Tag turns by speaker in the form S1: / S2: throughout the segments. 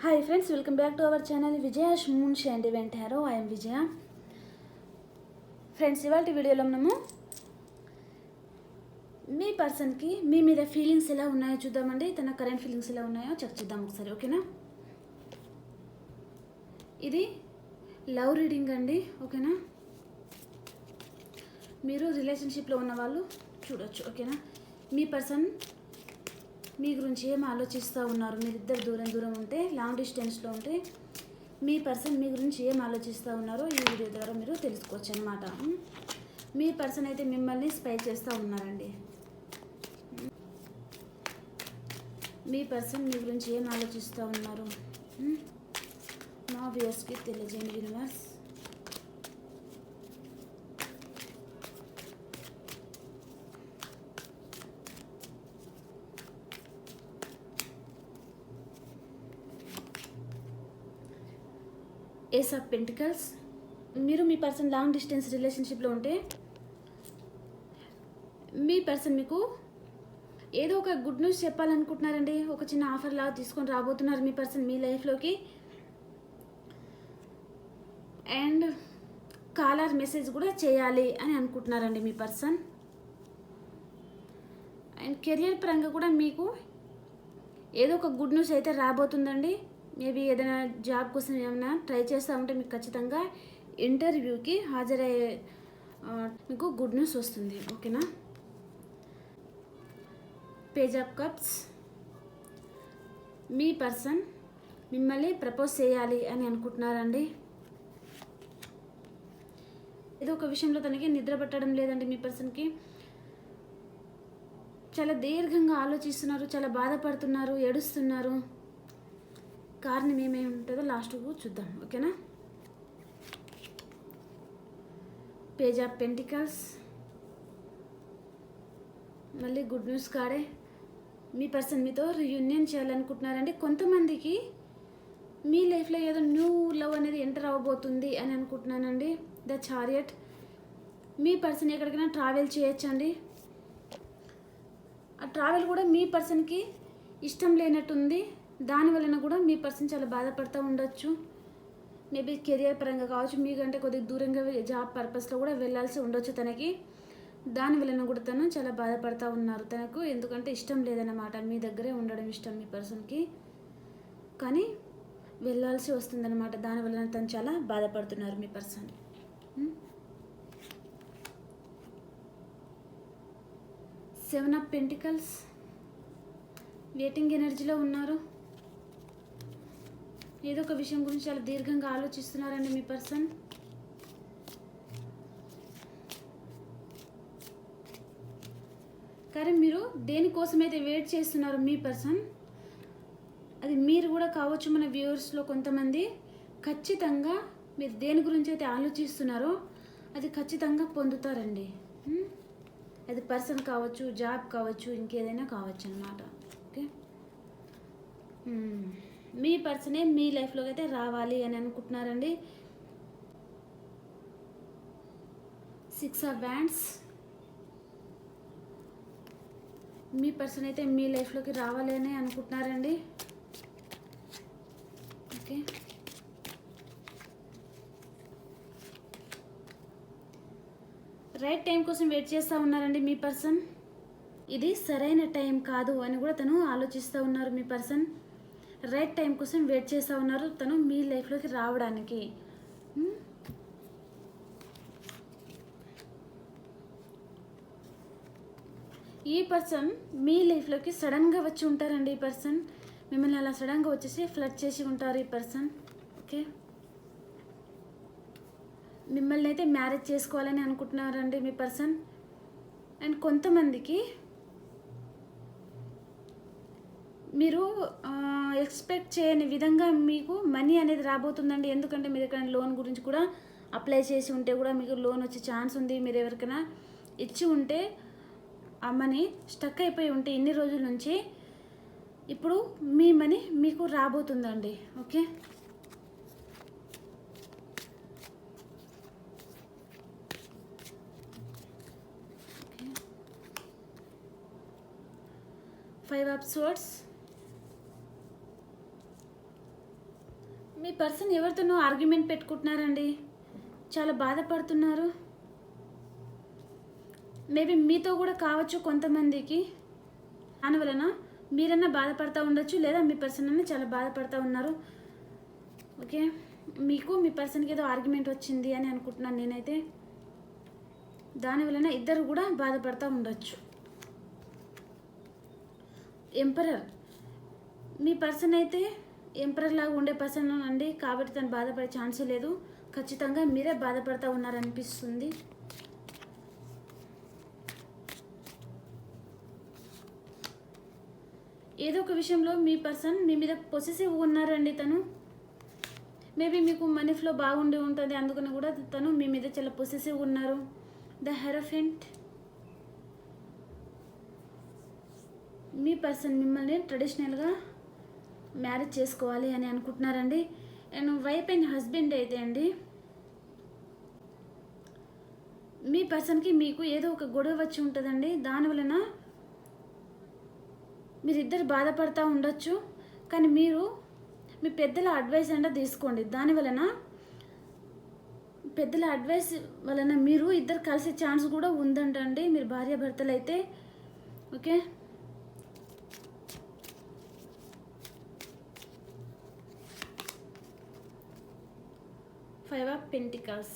S1: Hi friends welcome back to our channel Vijaya moonshine వెంటారు I'm Vijaya friends ఇవాళ వీడియోలో మనము మీ పర్సన్కి మీ మీద ఫీలింగ్స్ ఎలా ఉన్నాయో చూద్దామండి. తన కరెంట్ ఫీలింగ్స్ ఎలా ఉన్నాయో చెక్ చేద్దాం ఒకసారి ఓకేనా ఇది లవ్ రీడింగ్ అండి ఓకేనా మీరు రిలేషన్షిప్లో ఉన్న వాళ్ళు చూడొచ్చు ఓకేనా మీ పర్సన్ మీ గురించి ఏం ఆలోచిస్తూ ఉన్నారు? మీరిద్దరు దూరం దూరం ఉంటే లాంగ్ డిస్టెన్స్లో ఉంటే మీ పర్సన్ మీ గురించి ఏం ఆలోచిస్తూ ఉన్నారో ఈ వీడియో ద్వారా మీరు తెలుసుకోవచ్చు అనమాట మీ పర్సన్ అయితే మిమ్మల్ని స్పై చేస్తూ ఉన్నారండి. మీ పర్సన్ మీ గురించి ఏం ఆలోచిస్తూ ఉన్నారు? ఉమ్? మా వ్యూయర్స్కి తెలియజేయండి యూనివర్స్ ఏస్ ఆఫ్ పెంటికల్స్ మీరు మీ పర్సన్ లాంగ్ డిస్టెన్స్ రిలేషన్షిప్లో ఉంటే మీ పర్సన్ మీకు ఏదో ఒక గుడ్ న్యూస్ చెప్పాలనుకుంటున్నారండి. ఒక చిన్న ఆఫర్ లాగా తీసుకొని రాబోతున్నారు మీ పర్సన్ మీ లైఫ్లోకి అండ్ కాలర్ మెసేజ్ కూడా చేయాలి అని అనుకుంటున్నారండి మీ పర్సన్ అండ్ కెరియర్ పరంగా కూడా మీకు ఏదో ఒక గుడ్ న్యూస్ అయితే రాబోతుందండి. మేబీ ఏదైనా జాబ్ కోసం ఏమైనా ట్రై చేస్తూ ఉంటే మీకు ఖచ్చితంగా ఇంటర్వ్యూకి హాజరయ్యే మీకు గుడ్ న్యూస్ వస్తుంది. ఓకేనా? Page of cups. Me person మిమ్మల్ని ప్రపోజ్ చేయాలి అని అనుకుంటున్నారండి. ఏదో ఒక విషయంలో తనకి నిద్ర పట్టడం లేదండి మీ పర్సన్కి. చాలా దీర్ఘంగా ఆలోచిస్తున్నారు చాలా బాధపడుతున్నారు ఏడుస్తున్నారు. కారణం ఏమేమి ఉంటుందో లాస్ట్కు చూద్దాం ఓకేనా? పేజ్ ఆఫ్ పెంటికల్స్ మళ్ళీ గుడ్ న్యూస్ కాడే. మీ పర్సన్ మీతో రియూనియన్ చేయాలనుకుంటున్నారండి. కొంతమందికి మీ లైఫ్లో ఏదో న్యూ లవ్ అనేది ఎంటర్ అవ్వబోతుంది అని అనుకుంటున్నానండి. ద చారియట్ మీ పర్సన్ ఎక్కడికైనా ట్రావెల్ చేయొచ్చండి. ఆ ట్రావెల్ కూడా మీ పర్సన్కి ఇష్టం లేనట్టుంది. దాని వలన కూడా మీ పర్సన్ చాలా బాధపడుతూ ఉండొచ్చు. మేబీ కెరియర్ పరంగా కావచ్చు మీకంటే కొద్దిగా దూరంగా జాబ్ పర్పస్లో కూడా వెళ్ళాల్సి ఉండొచ్చు తనకి. దాని వలన కూడా తను చాలా బాధపడుతూ ఉన్నారు తనకు. ఎందుకంటే ఇష్టం లేదన్నమాట మీ దగ్గరే ఉండడం ఇష్టం మీ పర్సన్కి కానీ వెళ్ళాల్సి వస్తుందన్నమాట. దాని వలన తను చాలా బాధపడుతున్నారు మీ person seven of pentacles waiting ఎనర్జీలో ఉన్నారు. ఏదో ఒక విషయం గురించి చాలా దీర్ఘంగా ఆలోచిస్తున్నారండి మీ పర్సన్? కానీ మీరు దేనికోసమైతే వెయిట్ చేస్తున్నారు మీ పర్సన్ అది మీరు కూడా కావచ్చు మన వ్యూవర్స్లో కొంతమంది ఖచ్చితంగా మీరు దేని గురించి అయితే ఆలోచిస్తున్నారో అది ఖచ్చితంగా పొందుతారండి. అది పర్సన్ కావచ్చు జాబ్ కావచ్చు ఇంకేదైనా కావచ్చు అనమాట ఓకే? మీ పర్సనే మీ లైఫ్లోకి అయితే రావాలి అని అనుకుంటున్నారండి. సిక్స్ ఆఫ్ బ్యాండ్స్ మీ పర్సన్ అయితే మీ లైఫ్లోకి రావాలి అని అనుకుంటున్నారండి. ఓకే. రైట్ టైం కోసం వెయిట్ చేస్తూ ఉన్నారండి మీ పర్సన్. ఇది సరైన టైం కాదు అని కూడా తను ఆలోచిస్తూ ఉన్నారు మీ పర్సన్. రైట్ టైం కోసం వెయిట్ చేస్తూ ఉన్నారు తను మీ లైఫ్లోకి రావడానికి. ఈ పర్సన్ మీ లైఫ్లోకి సడన్గా వచ్చి ఉంటారండి ఈ పర్సన్ మిమ్మల్ని అలా సడన్గా వచ్చేసి ఫ్లడ్ చేసి ఉంటారు ఈ పర్సన్ ఓకే మిమ్మల్ని అయితే మ్యారేజ్ చేసుకోవాలని అనుకుంటున్నారండి మీ పర్సన్ అండ్ కొంతమందికి మీరు ఎక్స్పెక్ట్ చేయని విధంగా మీకు మనీ అనేది రాబోతుందండి. ఎందుకంటే మీరు ఎక్కడైనా లోన్ గురించి కూడా అప్లై చేసి ఉంటే కూడా మీకు లోన్ వచ్చే ఛాన్స్ ఉంది. మీరు ఎవరికైనా ఇచ్చి ఉంటే ఆ మనీ స్టక్ అయిపోయి ఉంటే ఇన్ని రోజుల నుంచి ఇప్పుడు మీ మనీ మీకు రాబోతుందండి. ఓకే? ఫైవ్ ఆఫ్ మీ పర్సన్ ఎవరితోనో ఆర్గ్యుమెంట్ పెట్టుకుంటున్నారండి? చాలా బాధపడుతున్నారు. మేబీ మీతో కూడా కావచ్చు కొంతమందికి. దానివలన మీరన్నా బాధపడతా ఉండొచ్చు లేదా మీ పర్సన్ అన్నా చాలా బాధపడతా ఉన్నారు. ఓకే? మీకు మీ పర్సన్కి ఏదో ఆర్గ్యుమెంట్ వచ్చింది అని అనుకుంటున్నాను నేనైతే. దానివలన ఇద్దరు కూడా బాధపడతా ఉండొచ్చు. ఎంపరర్ మీ పర్సన్ అయితే ఎంప్రెస్ లాగా ఉండే పర్సన్ అండి. కాబట్టి తను బాధపడే ఛాన్సే లేదు. ఖచ్చితంగా మీరే బాధపడతా ఉన్నారనిపిస్తుంది. ఏదో ఒక విషయంలో మీ పర్సన్ మీ మీద పొసెసివ్ ఉన్నారండి తను. మేబీ మీకు మనీ ఫ్లో బాగుండి ఉంటుంది అందుకని కూడా తను మీ మీద చాలా పొసెసివ్ ఉన్నారు. ద హెరఫెంట్ మీ పర్సన్ మిమ్మల్ని ట్రెడిషనల్గా మ్యారేజ్ చేసుకోవాలి అని అనుకుంటున్నారండి. అండ్ వైఫ్ అండ్ హస్బెండ్ అయితే అండి. మీ పర్సన్కి మీకు ఏదో ఒక గొడవ వచ్చి ఉంటుందండి. దాని వలన మీరిద్దరు బాధపడతా ఉండొచ్చు. కానీ మీరు మీ పెద్దల అడ్వైస్ అంటే తీసుకోండి. దాని వలన పెద్దల అడ్వైస్ వలన మీరు ఇద్దరు కలిసే ఛాన్స్ కూడా ఉందంటండి. మీరు భార్యాభర్తలు అయితే ఓకే? ఫైవ్ ఆఫ్ పెంటికాస్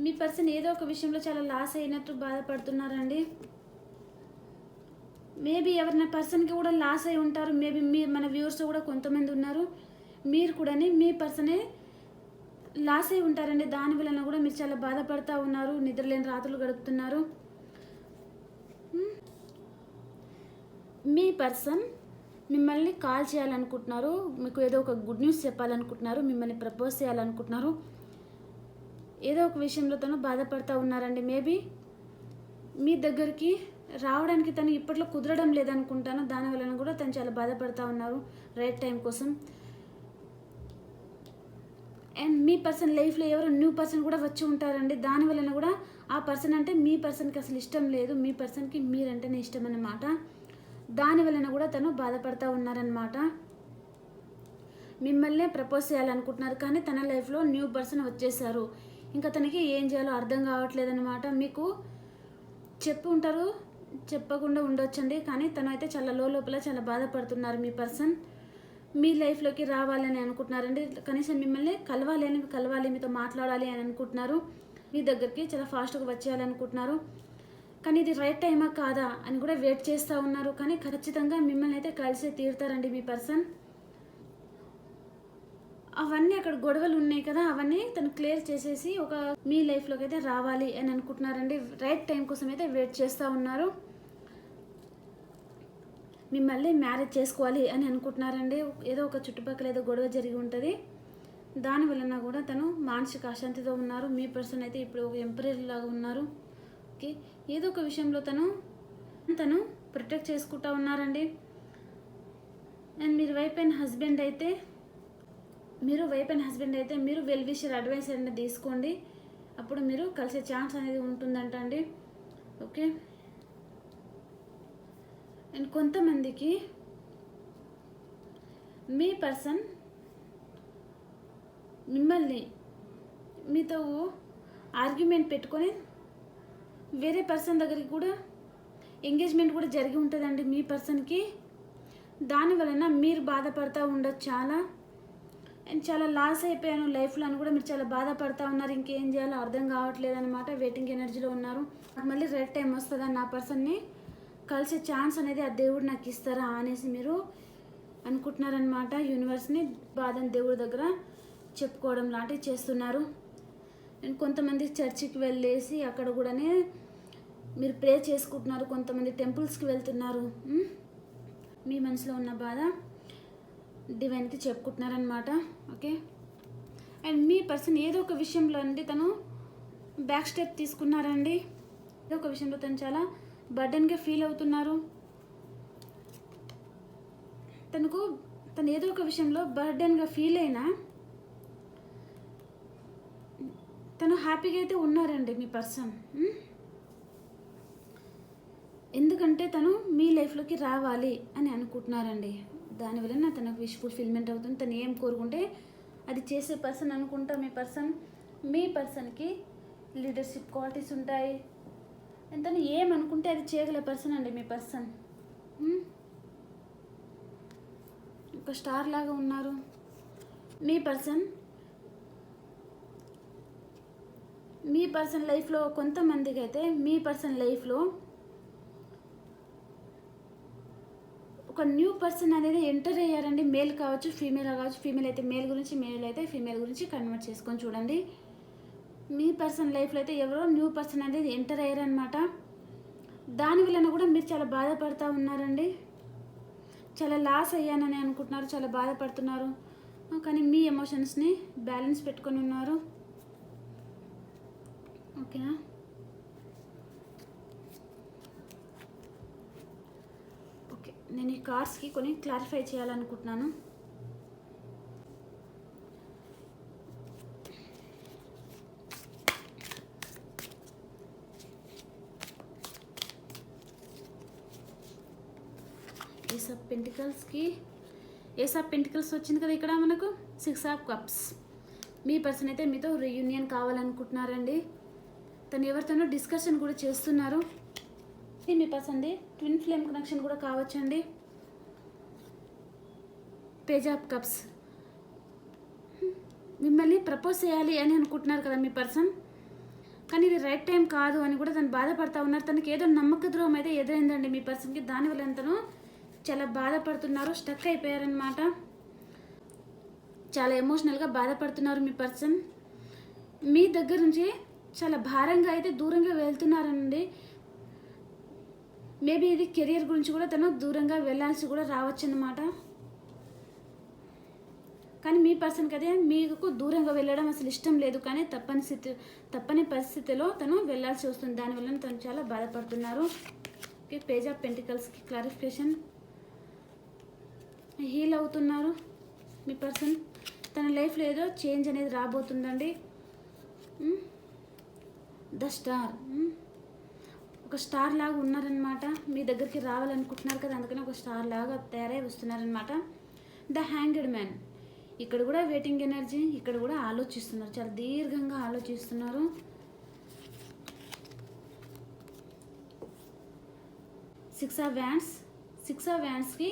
S1: మీ పర్సన్ ఏదో ఒక విషయంలో చాలా లాస్ అయినట్టు బాధపడుతున్నారండి. మేబీ ఎవరైనా పర్సన్కి కూడా లాస్ అయి ఉంటారు. మేబీ మీ మన వ్యూవర్స్ కూడా కొంతమంది ఉన్నారు. మీరు కూడా మీ పర్సనే లాస్ అయి ఉంటారండి. దాని వలన కూడా మీరు చాలా బాధపడతా ఉన్నారు. నిద్రలేని రాత్రులు గడుపుతున్నారు. Hmm. మీ పర్సన్ మిమ్మల్ని కాల్ చేయాలనుకుంటున్నారు మీకు ఏదో ఒక గుడ్ న్యూస్ చెప్పాలనుకుంటున్నారు మిమ్మల్ని ప్రపోజ్ చేయాలనుకుంటున్నారు. ఏదో ఒక విషయంలో తను బాధపడుతూ ఉన్నారండి. మేబీ మీ దగ్గరికి రావడానికి తను ఇప్పట్లో కుదరడం లేదనుకుంటాను. దానివలన కూడా తను చాలా బాధపడుతూ ఉన్నారు రైట్ టైం కోసం. అండ్ మీ పర్సన్ లైఫ్లో ఎవరో న్యూ పర్సన్ కూడా వచ్చి ఉంటారండి. దాని వలన కూడా ఆ పర్సన్ అంటే మీ పర్సన్కి అసలు ఇష్టం లేదు. మీ పర్సన్కి మీరంటేనే ఇష్టం అన్నమాట దాని వలన కూడా తను బాధపడతా ఉన్నారనమాట మిమ్మల్నే ప్రపోజ్ చేయాలనుకుంటున్నారు కానీ తన లైఫ్లో న్యూ పర్సన్ వచ్చేసారు ఇంకా తనకి ఏం చేయాలో అర్థం కావట్లేదన్నమాట. మీకు చెప్పు ఉంటారు చెప్పకుండా ఉండొచ్చండి. కానీ తను అయితే చాలా లో లోపల చాలా బాధపడుతున్నారు మీ పర్సన్. మీ లైఫ్లోకి రావాలని అనుకుంటున్నారండి. కనీసం మిమ్మల్ని కలవాలి అని కలవాలి మీతో మాట్లాడాలి అని అనుకుంటున్నారు. మీ దగ్గరికి చాలా ఫాస్ట్గా వచ్చేయాలనుకుంటున్నారు. కానీ ఇది రైట్ టైమా కాదా అని కూడా వెయిట్ చేస్తూ ఉన్నారు. కానీ ఖచ్చితంగా మిమ్మల్ని అయితే కలిసి తీరుతారండి మీ పర్సన్ అవన్నీ అక్కడ గొడవలు ఉన్నాయి కదా అవన్నీ తను క్లియర్ చేసేసి ఒక మీ లైఫ్లోకి అయితే రావాలి అని అనుకుంటున్నారండి. రైట్ టైం కోసం అయితే వెయిట్ చేస్తూ ఉన్నారు. మిమ్మల్ని మ్యారేజ్ చేసుకోవాలి అని అనుకుంటున్నారండి. ఏదో ఒక చుట్టుపక్కల ఏదో గొడవ జరిగి ఉంటుంది. దాని వలన కూడా తను మానసిక అశాంతితో ఉన్నారు. మీ పర్సన్ అయితే ఇప్పుడు ఒక ఎంపరీ లాగా ఉన్నారు. ఓకే ఏదో ఒక విషయంలో తను తను ప్రొటెక్ట్ చేసుకుంటా ఉన్నారండి. అండ్ మీరు వైఫ్ అండ్ హస్బెండ్ అయితే మీరు వైఫ్ అండ్ హస్బెండ్ అయితే మీరు వెల్ విషర్ అడ్వైస్ అనేది తీసుకోండి. అప్పుడు మీరు కలిసే ఛాన్స్ అనేది ఉంటుందంట అండి ఓకే అండ్ కొంతమందికి మీ పర్సన్ మిమ్మల్ని మీతో ఆర్గ్యుమెంట్ పెట్టుకొని వేరే పర్సన్ దగ్గరికి కూడా ఎంగేజ్మెంట్ కూడా జరిగి ఉంటుందండి మీ పర్సన్కి. దాని వలన మీరు బాధపడతా ఉండొచ్చు చాలా. అండ్ చాలా లాస్ అయిపోయాను లైఫ్లో అని కూడా మీరు చాలా బాధపడతా ఉన్నారు. ఇంకేం చేయాలో అర్థం కావట్లేదు అనమాట వెయిటింగ్ ఎనర్జీలో ఉన్నారు. నాకు మళ్ళీ రెడ్ టైం వస్తుందని నా పర్సన్ని? కలిసే ఛాన్స్ అనేది ఆ దేవుడు నాకు ఇస్తారా అనేసి మీరు అనుకుంటున్నారనమాట యూనివర్స్ని బాధని దేవుడి దగ్గర చెప్పుకోవడం లాంటివి చేస్తున్నారు. అండ్ కొంతమంది చర్చికి వెళ్ళేసి అక్కడ కూడానే మీరు ప్రే చేసుకుంటున్నారు కొంతమంది టెంపుల్స్కి వెళ్తున్నారు మీ మనసులో ఉన్న బాధ డివైన్కి చెప్పుకుంటున్నారనమాట ఓకే అండ్ మీ పర్సన్ ఏదో ఒక విషయంలో అండి తను బ్యాక్ స్టెప్ తీసుకున్నారండి. ఏదో ఒక విషయంలో తను చాలా బర్డన్గా ఫీల్ అవుతున్నారు. తనకు తను ఏదో ఒక విషయంలో బర్డన్గా ఫీల్ అయినా తను హ్యాపీగా అయితే ఉన్నారండి మీ పర్సన్ ఎందుకంటే తను మీ లైఫ్లోకి రావాలి అని అనుకుంటున్నారండి. దానివల్ల తనకు విష్ ఫుల్ఫిల్మెంట్ అవుతుంది. తను ఏం కోరుకుంటే అది చేసే పర్సన్ అనుకుంటా. మీ పర్సన్ మీ పర్సన్కి లీడర్షిప్ క్వాలిటీస్ ఉంటాయి. ఎంత ఏమనుకుంటే అది చేయగల పర్సన్ అండి మీ పర్సన్ hmm? ఒక స్టార్ లాగా ఉన్నారు. మీ పర్సన్ మీ పర్సన్ లైఫ్లో కొంతమందికి అయితే మీ పర్సన్ లైఫ్లో ఒక న్యూ పర్సన్ అనేది ఎంటర్ అయ్యారండి. మేల్ కావచ్చు ఫీమేల్ కావచ్చు ఫీమేల్ అయితే మేల్ గురించి మేల్ అయితే ఫీమేల్ గురించి కన్వర్ట్ చేసుకొని చూడండి. మీ పర్సన్ లైఫ్లో అయితే ఎవరో న్యూ పర్సన్ అనేది ఎంటర్ అయ్యారనమాట దాని వలన కూడా మీరు చాలా బాధపడుతూ ఉన్నారండి. చాలా లాస్ అయ్యానని అనుకుంటున్నారు చాలా బాధపడుతున్నారు. కానీ మీ ఎమోషన్స్ని బ్యాలెన్స్ పెట్టుకొని ఉన్నారు. ఓకేనా ఓకే నేను ఈ కార్డ్స్కి కొన్ని క్లారిఫై చేయాలనుకుంటున్నాను. ఏస్ ఆఫ్ పెంటికల్స్కి? ఏస్ ఆఫ్ పెంటికల్స్ వచ్చింది కదా ఇక్కడ మనకు? Six of cups. Me person అయితే మీతో రీయూనియన్ కావాలనుకుంటున్నారండి. తను ఎవరితోనో డిస్కషన్ కూడా చేస్తున్నారు. ఇది మీ పర్సన్ది ట్విన్ ఫ్లేమ్ కనెక్షన్ కూడా కావచ్చండి. పేజ్ ఆఫ్ కప్స్ మిమ్మల్ని ప్రపోజ్ చేయాలి అని అనుకుంటున్నారు కదా మీ పర్సన్ కానీ ఇది రైట్ టైం కాదు అని కూడా తను బాధపడతా ఉన్నారు. తనకి ఏదో నమ్మక ద్రోహం అయితే ఎదురైందండి మీ పర్సన్కి దానివల్ల తను చాలా బాధపడుతున్నారు స్టక్ అయిపోయారనమాట చాలా ఎమోషనల్గా బాధపడుతున్నారు మీ పర్సన్ మీ దగ్గర నుంచి చాలా భారంగా అయితే దూరంగా వెళ్తున్నారండి. మేబీ ఇది కెరియర్ గురించి కూడా తను దూరంగా వెళ్ళాల్సి కూడా రావచ్చు అన్నమాట కానీ మీ పర్సన్కి కదే మీకు దూరంగా వెళ్ళడం అసలు ఇష్టం లేదు కానీ తప్పని స్థితి తప్పని పరిస్థితిలో తను వెళ్ళాల్సి వస్తుంది. దానివల్ల తను చాలా బాధపడుతున్నారు. ఓకే పేజ్ ఆఫ్ పెంటికల్స్కి క్లారిఫికేషన్. హీల్ అవుతున్నారు మీ పర్సన్. తన లైఫ్లో ఏదో చేంజ్ అనేది రాబోతుందండి. The star. ఒక స్టార్ లాగా ఉన్నారనమాట మీ దగ్గరికి రావాలనుకుంటున్నారు కదా అందుకని ఒక స్టార్ లాగా తయారై వస్తున్నారనమాట ద హ్యాంగెడ్ మ్యాన్. ఇక్కడ కూడా వెయిటింగ్ ఎనర్జీ ఇక్కడ కూడా ఆలోచిస్తున్నారు. చాలా దీర్ఘంగా ఆలోచిస్తున్నారు. Six of wands six of వ్యాండ్స్కి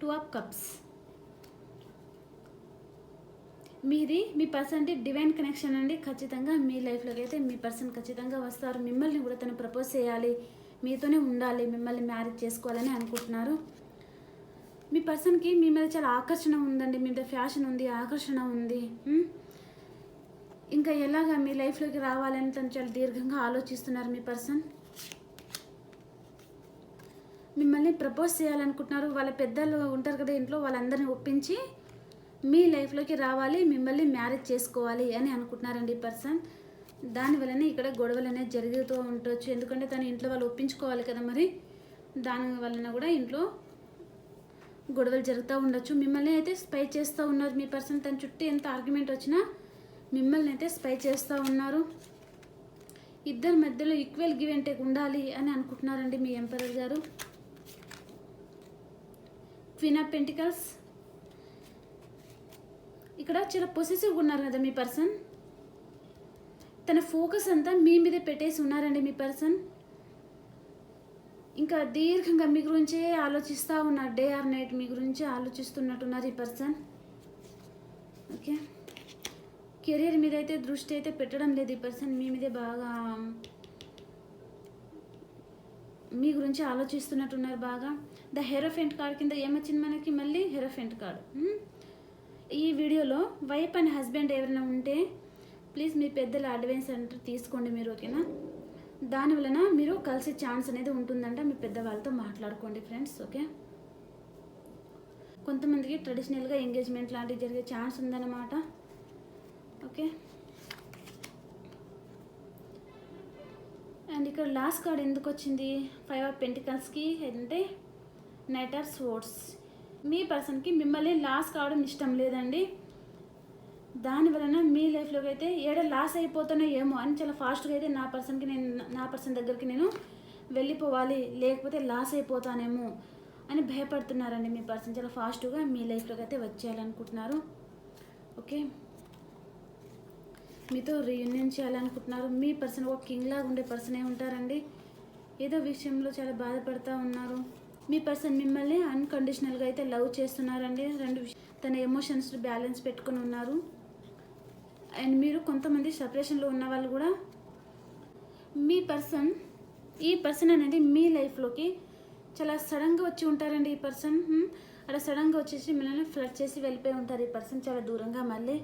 S1: two of cups. మీది మీ పర్సన్ డివైన్ కనెక్షన్ అండి. ఖచ్చితంగా మీ లైఫ్లోకి అయితే మీ పర్సన్ ఖచ్చితంగా వస్తారు. మిమ్మల్ని కూడా తను ప్రపోజ్ చేయాలి. మీతోనే ఉండాలి. మిమ్మల్ని మ్యారేజ్ చేసుకోవాలని అనుకుంటున్నారు. మీ పర్సన్కి మీ మీద చాలా ఆకర్షణ ఉందండి. మీ మీద ఫ్యాషన్ ఉంది ఆకర్షణ ఉంది. ఇంకా ఎలాగా మీ లైఫ్లోకి రావాలని తను చాలా దీర్ఘంగా ఆలోచిస్తున్నారు మీ పర్సన్ మిమ్మల్ని ప్రపోజ్ చేయాలనుకుంటున్నారు. వాళ్ళ పెద్దలు ఉంటారు కదా ఇంట్లో వాళ్ళందరిని ఒప్పించి మీ లైఫ్లోకి రావాలి మిమ్మల్ని మ్యారేజ్ చేసుకోవాలి అని అనుకుంటున్నారండి ఈ పర్సన్. దానివల్లనే ఇక్కడ గొడవలు అనేది జరుగుతూ ఉండొచ్చు. ఎందుకంటే తను ఇంట్లో వాళ్ళు ఒప్పించుకోవాలి కదా మరి. దాని వలన కూడా ఇంట్లో గొడవలు జరుగుతూ ఉండొచ్చు. మిమ్మల్ని అయితే స్పై చేస్తూ ఉన్నారు మీ పర్సన్. తన చుట్టూ ఎంత ఆర్గ్యుమెంట్ వచ్చినా మిమ్మల్ని అయితే స్పై చేస్తూ ఉన్నారు. ఇద్దరి మధ్యలో ఈక్వల్ గివ్ అండ్ టేక్ ఉండాలి అని అనుకుంటున్నారండి మీ ఎంపరర్ గారు. క్వీన్ ఆఫ్ పెంటికల్స్ ఇక్కడ చాలా పొసెసివ్గా ఉన్నారు కదా మీ పర్సన్ తన ఫోకస్ అంతా మీ మీదే పెట్టేసి ఉన్నారండి మీ పర్సన్ ఇంకా దీర్ఘంగా మీ గురించే ఆలోచిస్తూ ఉన్నారు డే ఆర్ నైట్ మీ గురించి ఆలోచిస్తున్నట్టున్నారు ఈ పర్సన్ ఓకే కెరీర్ మీద అయితే దృష్టి అయితే పెట్టడం లేదు ఈ పర్సన్ మీ మీదే బాగా మీ గురించి ఆలోచిస్తున్నట్టున్నారు బాగా. ద హెరోఫెంట్ కార్డ్ కింద ఏమొచ్చింది మనకి మళ్ళీ? హెరోఫెంట్ కార్డ్ ఈ వీడియోలో వైఫ్ అండ్ హస్బెండ్ ఎవరైనా ఉంటే ప్లీజ్ మీ పెద్దల అడ్వైస్ అంటే తీసుకోండి మీరు ఓకేనా? దాని వలన మీరు కలిసే ఛాన్స్ అనేది ఉంటుందంట మీ పెద్దవాళ్ళతో మాట్లాడుకోండి ఫ్రెండ్స్ ఓకే? కొంతమందికి ట్రెడిషనల్గా ఎంగేజ్మెంట్ లాంటివి జరిగే ఛాన్స్ ఉందన్నమాట ఓకే? అండ్ ఇక్కడ లాస్ట్ కార్డ్ ఎందుకు వచ్చింది? ఫైవ్ ఆఫ్ పెంటికల్స్కి అంటే నైట్ ఆర్ స్పోర్ట్స్. మీ పర్సన్కి మిమ్మల్ని లాస్ కావడం ఇష్టం లేదండి. దాని వలన మీ లైఫ్లోకి అయితే ఏడ లాస్ అయిపోతానో ఏమో అని చాలా ఫాస్ట్గా అయితే నా పర్సన్కి నేను నా పర్సన్ దగ్గరికి నేను వెళ్ళిపోవాలి లేకపోతే లాస్ అయిపోతానేమో అని భయపడుతున్నారండి మీ పర్సన్. చాలా ఫాస్ట్గా మీ లైఫ్లోకి అయితే వచ్చేయాలనుకుంటున్నారు. ఓకే? మీతో రీయూనియన్ చేయాలనుకుంటున్నారు. మీ పర్సన్ ఒక కింగ్ లాగా ఉండే పర్సనే ఉంటారండి? ఏదో విషయంలో చాలా బాధపడుతూ ఉన్నారు. మీ పర్సన్ మిమ్మల్ని అన్కండిషనల్గా అయితే లవ్ చేస్తున్నారండి. రెండు తన ఎమోషన్స్ బ్యాలెన్స్ పెట్టుకొని ఉన్నారు. అండ్ మీరు కొంతమంది సపరేషన్లో ఉన్న వాళ్ళు కూడా మీ పర్సన్ ఈ పర్సన్ అనేది మీ లైఫ్లోకి చాలా సడన్గా వచ్చి ఉంటారండి ఈ పర్సన్. అలా సడన్గా వచ్చేసి మిమ్మల్ని ఫ్లడ్ చేసి వెళ్ళిపోయి ఉంటారు. ఈ పర్సన్ చాలా దూరంగా మళ్ళీ.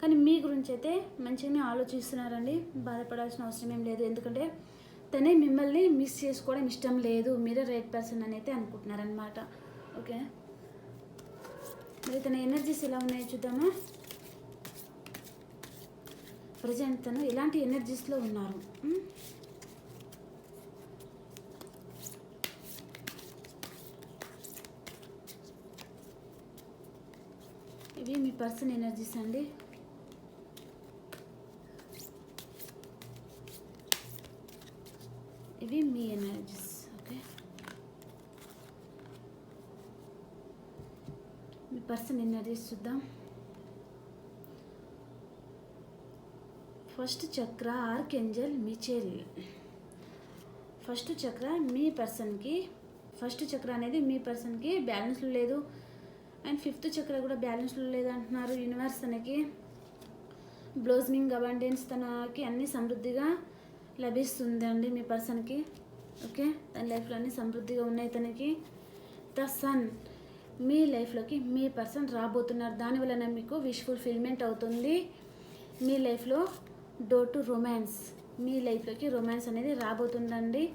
S1: కానీ మీ గురించి అయితే మంచిగానే ఆలోచిస్తున్నారండి. బాధపడాల్సిన అవసరం ఏం లేదు. ఎందుకంటే తనే మిమ్మల్ని మిస్ చేసుకోవడం ఇష్టం లేదు మీరే రైట్ పర్సన్ అని అయితే అనుకుంటున్నారనమాట ఓకే? మరి తన ఎనర్జీస్ ఎలా ఉన్నాయో చూద్దామా? ప్రజెంట్ తను ఎలాంటి ఎనర్జీస్లో ఉన్నారు. ఇవి మీ పర్సన్ ఎనర్జీస్ అండి. ఇవి మీ ఎనర్జీస్ ఓకే మీ పర్సన్ ఎనర్జీస్ చూద్దాం first chakra archangel Michael first chakra మీ పర్సన్కి ఫస్ట్ చక్ర అనేది మీ పర్సన్కి బ్యాలెన్స్లో లేదు. అండ్ ఫిఫ్త్ చక్ర కూడా బ్యాలెన్స్లో లేదు అంటున్నారు. యూనివర్స్ తనకి బ్లోజ్మింగ్ అబండెన్స్ తనకి అన్ని సమృద్ధిగా లభిస్తుంది అండి మీ పర్సన్కి. ఓకే? తన లైఫ్లో సమృద్ధిగా ఉన్నాయి తనకి ద సన్. మీ లైఫ్లోకి మీ పర్సన్ రాబోతున్నారు. దాని వలన మీకు విష్ ఫుల్ఫిల్మెంట్ అవుతుంది. మీ లైఫ్లో డోర్ టు రొమాన్స్. మీ లైఫ్లోకి రొమాన్స్ అనేది రాబోతుందండి.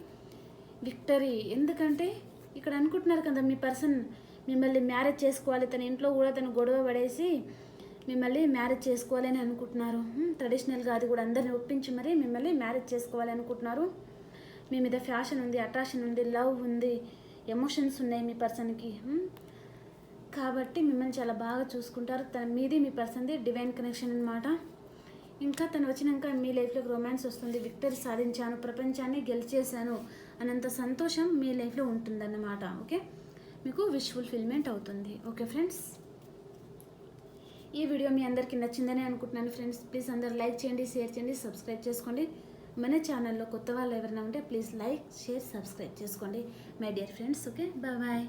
S1: విక్టరీ. ఎందుకంటే ఇక్కడ అనుకుంటున్నారు కదా మీ పర్సన్ మిమ్మల్ని మ్యారేజ్ చేసుకోవాలి. తన ఇంట్లో కూడా తను గొడవ పడేసి మిమ్మల్ని మ్యారేజ్ చేసుకోవాలని అనుకుంటున్నారు. ట్రెడిషనల్గా అది కూడా అందరిని ఒప్పించి మరీ మిమ్మల్ని మ్యారేజ్ చేసుకోవాలి అనుకుంటున్నారు. మీ మీద ఫ్యాషన్ ఉంది అట్రాక్షన్ ఉంది లవ్ ఉంది ఎమోషన్స్ ఉన్నాయి మీ పర్సన్కి. కాబట్టి మిమ్మల్ని చాలా బాగా చూసుకుంటారు. తన మీది మీ పర్సన్ది డివైన్ కనెక్షన్ అన్నమాట. ఇంకా తను వచ్చినాక మీ లైఫ్లోకి రొమాన్స్ వస్తుంది. విక్టరీ సాధించాను ప్రపంచాన్ని గెలిచేశాను అనంత సంతోషం మీ లైఫ్లో ఉంటుందన్నమాట. ఓకే? మీకు విష్ ఫుల్ఫిల్మెంట్ అవుతుంది. ఓకే ఫ్రెండ్స్ ఈ వీడియో మీ అందరికీ నచ్చిందని అనుకుంటున్నాను ఫ్రెండ్స్. ప్లీజ్ అందరు లైక్ చేయండి షేర్ చేయండి సబ్స్క్రైబ్ చేసుకోండి. మన ఛానల్లో కొత్త వాళ్ళు ఎవరైనా ఉంటే ప్లీజ్ లైక్ షేర్ సబ్స్క్రైబ్ చేసుకోండి. My dear friends okay? Bye bye.